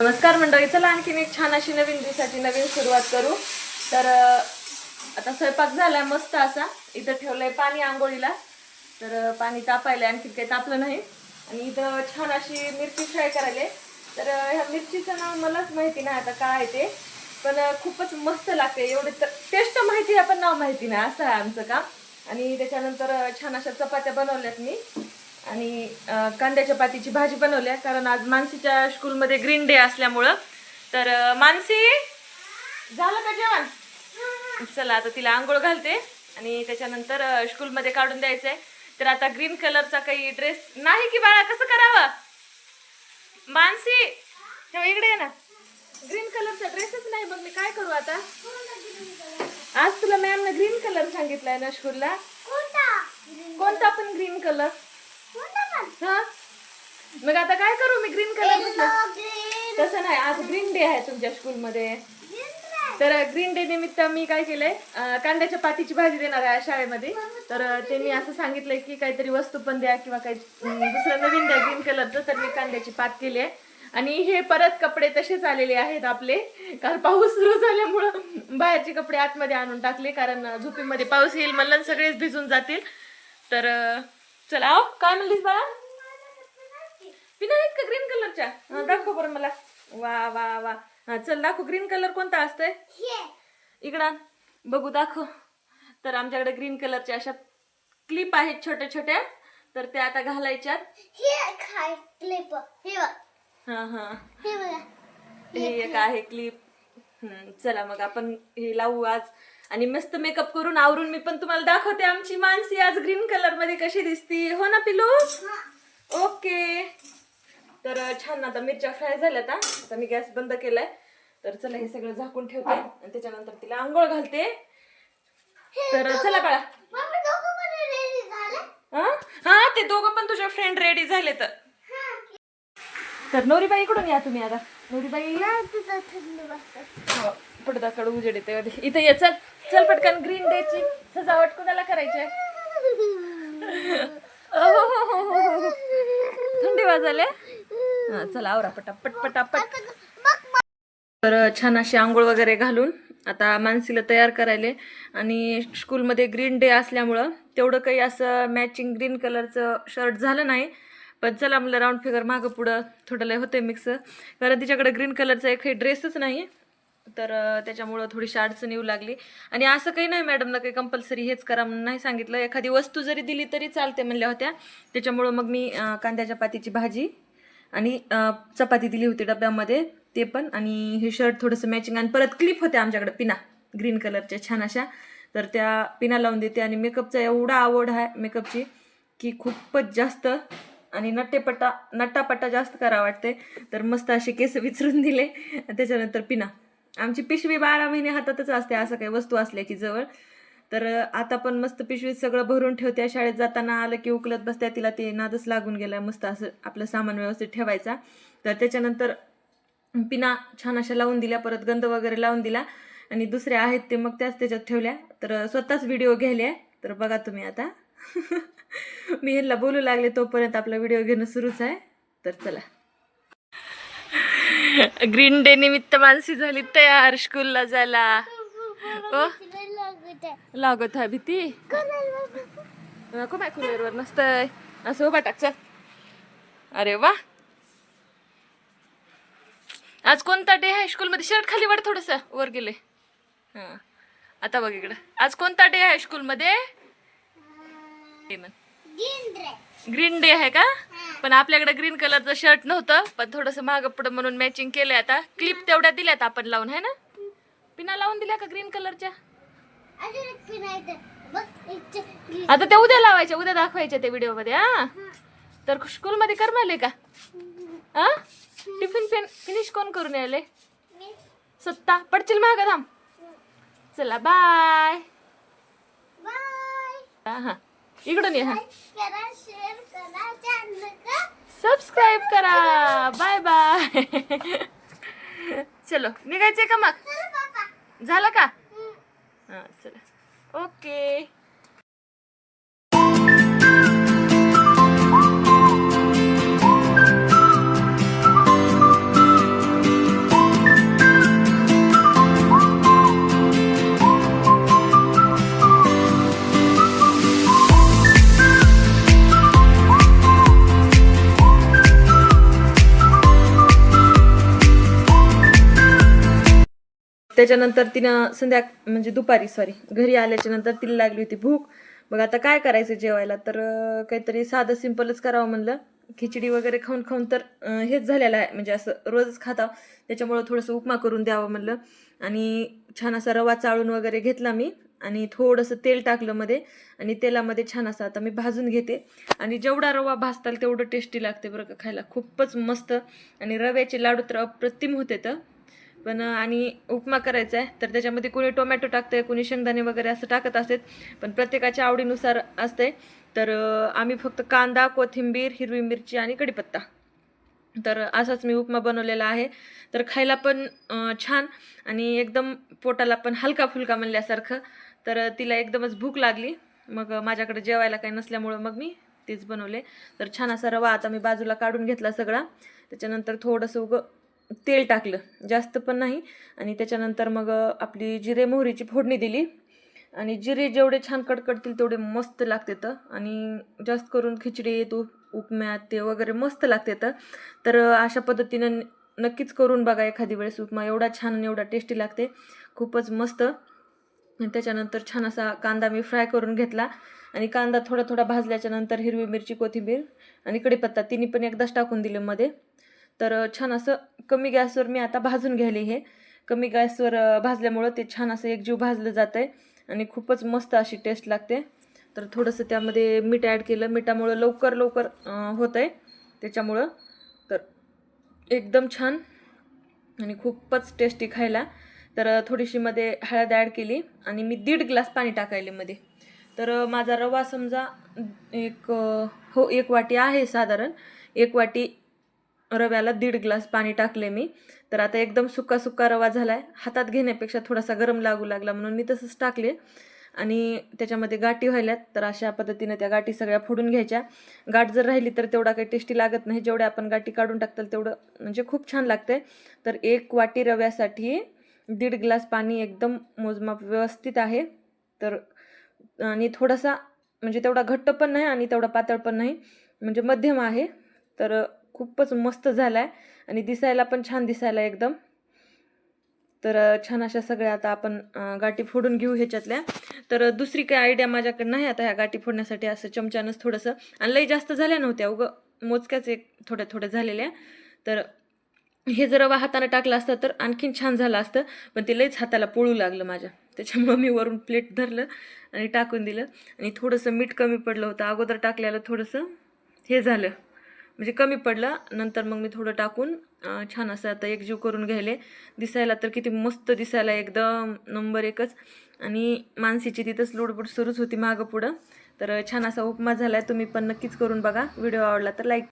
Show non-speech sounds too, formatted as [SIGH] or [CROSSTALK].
नमस्कार मंडळी चला आणखीन एक छान अशी नवीन दिवसाची नवीन सुरुवात करू. तर आता स्वयंपाक झालाय मस्त असा. इथं ठेवलंय पाणी आंघोळीला. तर पाणी तापायला आणखीन काही तापलं नाही. आणि इथं छान अशी मिरची फ्राय करायला. तर ह्या मिरचीचं नाव मलाच माहिती नाही आता काय आहे ते. पण खूपच मस्त लागते. एवढे तर टेस्ट माहिती आहे पण नाव माहिती नाही. असं आहे आमचं काम. आणि त्याच्यानंतर छान अशा चपात्या बनवल्यात मी. आणि कांद्याच्या पातीची भाजी बनवली आहे. कारण आज मानसीच्या स्कूलमध्ये ग्रीन डे असल्यामुळं. तर मानसी झालं का जेवण? चला आता तिला आंघोळ घालते. आणि त्याच्यानंतर स्कूलमध्ये काढून द्यायचंय. तर आता ग्रीन कलरचा काही ड्रेस नाही की बाळा? कसं करावं? मानसी तेव्हा इकडे ये ना. ग्रीन कलरचा ड्रेसच नाही बघ मी काय करू आता? आज तुला मॅमने ग्रीन कलर सांगितलाय ना स्कूलला कोणता? पण ग्रीन कलर हा? मग आता काय करू मी ग्रीन कलर तसं नाही आज ग्रीन डे आहे तुमच्या स्कूलमध्ये तर ग्रीन डे निमित्त मी काय केलंय कांद्याच्या पातीची भाजी देणार आहे शाळेमध्ये. तर अं, त्यांनी असं सांगितलंय की काहीतरी वस्तू पण द्या किंवा काही दुसरं नवीन द्या ग्रीन कलरचं तर मी कांद्याची पात केली आहे आणि हे परत कपडे तसेच आलेले आहेत आपले. कारण पाऊस सुरू झाल्यामुळं बाहेरचे कपडे आतमध्ये आणून टाकले कारण झोपीमध्ये पाऊस येईल म्हणलं सगळेच भिजून जातील. तर चला आओ काय म्हणलीस बाळा? पिना आहेत का ग्रीन कलरच्या दाखव बरं मला. वा वा वा. हा चल दाखव ग्रीन कलर कोणता असतंय? इकडं. बघू दाखव. तर आमच्याकडे ग्रीन कलरच्या अशा क्लिप आहेत छोट्या छोट्या. तर त्या आता घालायच्यात. हा हा हे एक आहे क्लिप चला मग आपण हे लावू आज. आणि मस्त मेकअप करून आवरून मी पण तुम्हाला दाखवते आमची मानसी आज ग्रीन कलरमध्ये कशी दिसती. हो ना पिलू? ओके तर छान आता मिरच्या फ्राय झाल्यात हा. आता मी गॅस बंद केलाय. तर चला हे सगळं झाकून ठेवते. आणि त्याच्यानंतर तिला आंघोळ घालते. तर चला बाळा. हा? हा ते दोघं पण तुझे फ्रेंड रेडी झाले तर तर नवरीबाई इकडून या तुम्ही आता. नवरीबाई हो, पडदाकडे उजेड येते. इथं ये चल. चल पटकन ग्रीन डे ची सजावट कुणाला करायची आहे? [LAUGHS] अहोहोहोहो. थंडी वाजले हा चला आवरा पटापट पटापट. तर छान अशी आंघोळ वगैरे घालून आता मानसीला तयार करायले. आणि स्कूलमध्ये ग्रीन डे असल्यामुळं तेवढं काही असं मॅचिंग ग्रीन कलरचं शर्ट झालं नाही. पण चला म्हणलं राऊंड फिगर मागं पुढं थोडं लय होते मिक्स कारण तिच्याकडे ग्रीन कलरचा एकही ड्रेसच नाही. तर त्याच्यामुळं थोडीशी अडचण येऊ लागली. आणि असं काही नाही मॅडमला काही कंपल्सरी हेच करा म्हणून नाही सांगितलं. एखादी वस्तू जरी दिली तरी चालते म्हणल्या होत्या. त्याच्यामुळं मग मी कांद्याच्या पातीची भाजी आणि चपाती दिली होती डब्यामध्ये ते पण. आणि हे शर्ट थोडंसं मॅचिंग आणि परत क्लिप होत्या आमच्याकडे पिना ग्रीन कलरच्या छान अशा. तर त्या पिना लावून देते. आणि मेकअपचा एवढा आवड आहे मेकअपची की खूपच जास्त. आणि नट्टेपट्टा नट्टापट्टा जास्त करा वाटते तर मस्त असे केस विचरून दिले. त्याच्यानंतर पिना. आमची पिशवी बारा महिने हातातच असते असं काही वस्तू असल्या की जवळ. तर आता पण मस्त पिशवीत सगळं भरून ठेवते. शाळेत जाताना आलं की उकलत बसत्या तिला ते नादच लागून गेला. मस्त असं आपलं सामान व्यवस्थित ठेवायचा. तर त्याच्यानंतर पिना छान अशा लावून दिल्या. परत गंध वगैरे लावून दिला. आणि दुसऱ्या आहेत ते मग त्याच त्याच्यात ठेवल्या. तर स्वतःच व्हिडिओ घ्यायला. तर बघा तुम्ही आता. [LAUGHS] मी ह्यांना बोलू लागले तोपर्यंत आपला व्हिडिओ घेणं सुरूच आहे. तर चला. ग्रीन डे निमित्त मानसी झाली. तयार. स्कूलला जायला [LAUGHS] ओ लागत आहे भीती. नको बाय कूलरवर नसतंय असं उभा टाक चल. अरे वा. आज कोणता डे आहे? स्कूलमध्ये शर्ट खाली वाढ थोडस वर गेले. हां. आता बघ इकडं. आज कोणता डे आहे स्कूलमध्ये ग्रीन डे आहे का? पण आपल्याकडे ग्रीन कलरचं शर्ट नव्हतं पण थोडंसं महाग पुढं म्हणून मॅचिंग केलंय आता. क्लिप तेवढ्या दिल्यात आपण लावून है ना? पिना लावून दिल्या का ग्रीन कलरच्या आता ते उद्या लावायच्या उद्या दाखवायच्या ते व्हिडिओमध्ये हा? तर स्कूल मध्ये करमाले का? हा? टिफिन पेन फिनिश कोण करून यायले? सत्ता पडशील माग थांब. चला बाय हा इकडून ये हा. सबस्क्राईब करा. बाय बाय [LAUGHS] चलो निघायचंय का मग? झालं का? हा चला ओके त्याच्यानंतर तिनं संध्या म्हणजे दुपारी सॉरी घरी आल्याच्यानंतर तिला लागली होती भूक. मग आता काय करायचं जेवायला? तर काहीतरी साधं सिंपलच करावं म्हणलं. खिचडी वगैरे खाऊन खाऊन तर हेच झालेलं आहे. म्हणजे असं रोजच खाता त्याच्यामुळं थोडंसं उपमा करून द्यावं म्हणलं. आणि छान असा रवा चाळून वगैरे घेतला मी. आणि थोडंसं तेल टाकलं मध्ये. आणि तेलामध्ये छान असं आता मी भाजून घेते. आणि जेवढा रवा भाजताल तेवढं टेस्टी लागते बरं का खायला. खूपच मस्त. आणि रव्याचे लाडू तर अप्रतिम होते तर. पण आणि उपमा करायचा आहे तर त्याच्यामध्ये कोणी टोमॅटो टाकते कोणी शेंगदाणे वगैरे असं टाकत असतात पण प्रत्येकाच्या आवडीनुसार असते तर आम्ही फक्त कांदा कोथिंबीर हिरवी मिरची आणि कढीपत्ता. तर असाच मी उपमा बनवलेला आहे. तर खायला पण छान आणि एकदम पोटाला पण हलका फुलका म्हणल्यासारखं. तर तिला एकदमच भूक लागली. मग माझ्याकडे जेवायला काही नसल्यामुळं मग मी तेच बनवले. तर छान असा रवा आता मी बाजूला काढून घेतला सगळा. त्याच्यानंतर थोडंसं उगं तेल टाकलं. जास्त पण नाही. आणि त्याच्यानंतर मग आपली जिरे मोहरीची फोडणी दिली. आणि जिरे जेवढे छान कडकडतील तेवढे मस्त लागते तर. आणि जास्त करून खिचडी तो उपम्यात ते वगैरे मस्त लागते तर. तर अशा पद्धतीनं न- नक्कीच करून बघा एखादी वेळेस उपमा. एवढा छान आणि एवढा टेस्टी लागते. खूपच मस्त. आणि त्याच्यानंतर छान असा कांदा मी फ्राय करून घेतला. आणि कांदा थोडा थोडा भाजल्याच्यानंतर हिरवी मिरची कोथिंबीर आणि कढीपत्ता तिन्ही पण एकदाच टाकून दिले मध्ये. तर छान असं कमी गॅसवर मी आता भाजून घ्यायले हे. कमी गॅसवर भाजल्यामुळं ते छान असं एकजीव भाजलं जातं आहे आणि खूपच मस्त अशी टेस्ट लागते. तर थोडंसं त्यामध्ये मीठ ॲड केलं. मिठामुळं लवकर लवकर होतं आहे त्याच्यामुळं. तर एकदम छान आणि खूपच टेस्टी खायला. तर थोडीशी मध्ये हळद ॲड केली आणि मी दीड ग्लास पाणी टाकायले मध्ये. तर माझा रवा समजा एक हो एक वाटी आहे साधारण. एक वाटी रव्याला दीड ग्लास पाणी टाकले मी. तर आता एकदम सुका सुका रवा झाला आहे हातात घेण्यापेक्षा थोडासा गरम लागू लागला म्हणून मी तसंच टाकले. आणि त्याच्यामध्ये गाठी व्हायल्यात. तर अशा पद्धतीनं त्या गाठी सगळ्या फोडून घ्यायच्या. गाठ जर राहिली तर तेवढा काही टेस्टी लागत नाही. जेवढ्या आपण गाठी काढून टाकताल तेवढं म्हणजे खूप छान लागते तर एक वाटी रव्यासाठी दीड ग्लास पाणी एकदम मोजमाप व्यवस्थित आहे. तर आणि थोडासा म्हणजे तेवढा घट्ट पण नाही आणि तेवढा पातळ पण नाही. म्हणजे मध्यम आहे. तर खूपच मस्त झाला आहे आणि दिसायला पण छान दिसायला एकदम. तर छान अशा सगळ्या आता आपण गाठी फोडून घेऊ ह्याच्यातल्या. तर दुसरी काही आयडिया माझ्याकडे नाही आता ह्या गाठी फोडण्यासाठी असं चमच्यानंच थोडंसं. आणि लई जास्त झाल्या नव्हत्या उगं मोजक्याच एक थोड्या थोड्या झालेल्या. तर हे जर वा हाताने टाकलं असतं तर आणखीन छान झालं असतं पण ते लईच हाताला पोळू लागलं माझ्या. त्याच्यामुळं मी वरून प्लेट धरलं आणि टाकून दिलं. आणि थोडंसं मीठ कमी पडलं होतं अगोदर टाकल्याला थोडंसं हे झालं. म्हणजे कमी पडलं नंतर मग मी थोडं टाकून छान असं आता एकजीव करून घ्यायले. दिसायला तर किती मस्त दिसायला एकदम नंबर एकच. आणि मानसीची तिथंच लुडबुड सुरूच होती मागं पुढं. तर छान असा उपमा झाला आहे तुम्ही पण नक्कीच करून बघा. व्हिडिओ आवडला तर लाईक